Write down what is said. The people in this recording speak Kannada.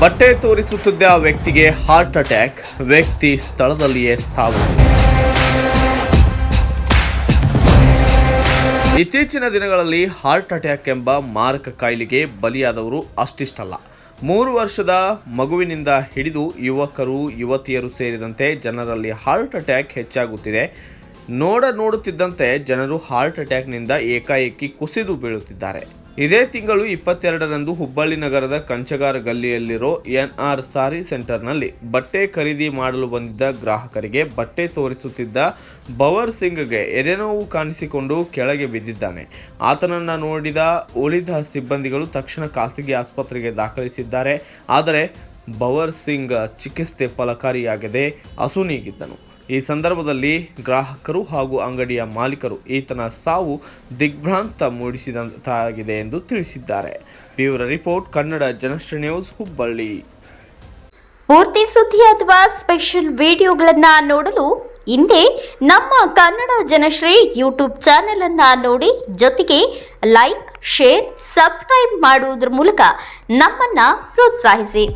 ಬಟ್ಟೆ ತೋರಿಸುತ್ತಿದ್ದ ವ್ಯಕ್ತಿಗೆ ಹಾರ್ಟ್ ಅಟ್ಯಾಕ್. ವ್ಯಕ್ತಿ ಸ್ಥಳದಲ್ಲಿಯೇ ಸಾವು ಇತ್ತೀಚಿನ ದಿನಗಳಲ್ಲಿ ಹಾರ್ಟ್ ಅಟ್ಯಾಕ್ ಎಂಬ ಮಾರಕ ಕಾಯಿಲೆಗೆ ಬಲಿಯಾದವರು ಅಷ್ಟಿಷ್ಟಲ್ಲ. ಮೂರು ವರ್ಷದ ಮಗುವಿನಿಂದ ಹಿಡಿದು ಯುವಕರು, ಯುವತಿಯರು ಸೇರಿದಂತೆ ಜನರಲ್ಲಿ ಹಾರ್ಟ್ ಅಟ್ಯಾಕ್ ಹೆಚ್ಚಾಗುತ್ತಿದೆ. ನೋಡ ನೋಡುತ್ತಿದ್ದಂತೆ ಜನರು ಹಾರ್ಟ್ ಅಟ್ಯಾಕ್ನಿಂದ ಏಕಾಏಕಿ ಕುಸಿದು ಬೀಳುತ್ತಿದ್ದಾರೆ. ಇದೇ ತಿಂಗಳು ಇಪ್ಪತ್ತೆರಡರಂದು ಹುಬ್ಬಳ್ಳಿ ನಗರದ ಕಂಚಗಾರ ಗಲ್ಲಿಯಲ್ಲಿರೋ ಎನ್ಆರ್ ಸಾರಿ ಸೆಂಟರ್ನಲ್ಲಿ ಬಟ್ಟೆ ಖರೀದಿ ಮಾಡಲು ಬಂದಿದ್ದ ಗ್ರಾಹಕರಿಗೆ ಬಟ್ಟೆ ತೋರಿಸುತ್ತಿದ್ದ ಬವರ್ ಸಿಂಗ್ಗೆ ಎದೆನೋವು ಕಾಣಿಸಿಕೊಂಡು ಕೆಳಗೆ ಬಿದ್ದಿದ್ದಾನೆ. ಆತನನ್ನು ನೋಡಿದ ಉಳಿದ ಸಿಬ್ಬಂದಿಗಳು ತಕ್ಷಣ ಖಾಸಗಿ ಆಸ್ಪತ್ರೆಗೆ ದಾಖಲಿಸಿದ್ದಾರೆ. ಆದರೆ ಬವರ್ ಸಿಂಗ್ ಚಿಕಿತ್ಸೆ ಫಲಕಾರಿಯಾಗದೆ ಅಸುನೀಗಿದ್ದನು ಈ ಸಂದರ್ಭದಲ್ಲಿ ಗ್ರಾಹಕರು ಹಾಗೂ ಅಂಗಡಿಯ ಮಾಲೀಕರು ಈತನ ಸಾವು ದಿಗ್ಭ್ರಾಂತ ಮೂಡಿಸಿದಂತಾಗಿದೆ ಎಂದು ತಿಳಿಸಿದ್ದಾರೆ. Bureau report, Kannada Janashree news, Hubballi. ಪೂರ್ತಿ ಸುದ್ದಿ ಅಥವಾ ಸ್ಪೆಷಲ್ ವಿಡಿಯೋಗಳನ್ನು ನೋಡಲು ಹಿಂದೆ ನಮ್ಮ ಕನ್ನಡ ಜನಶ್ರೀ ಯೂಟ್ಯೂಬ್ ಚಾನೆಲ್ ಅನ್ನ ನೋಡಿ. ಜೊತೆಗೆ ಲೈಕ್, ಶೇರ್, ಸಬ್ಸ್ಕ್ರೈಬ್ ಮಾಡುವುದರ ಮೂಲಕ ನಮ್ಮನ್ನ ಪ್ರೋತ್ಸಾಹಿಸಿ.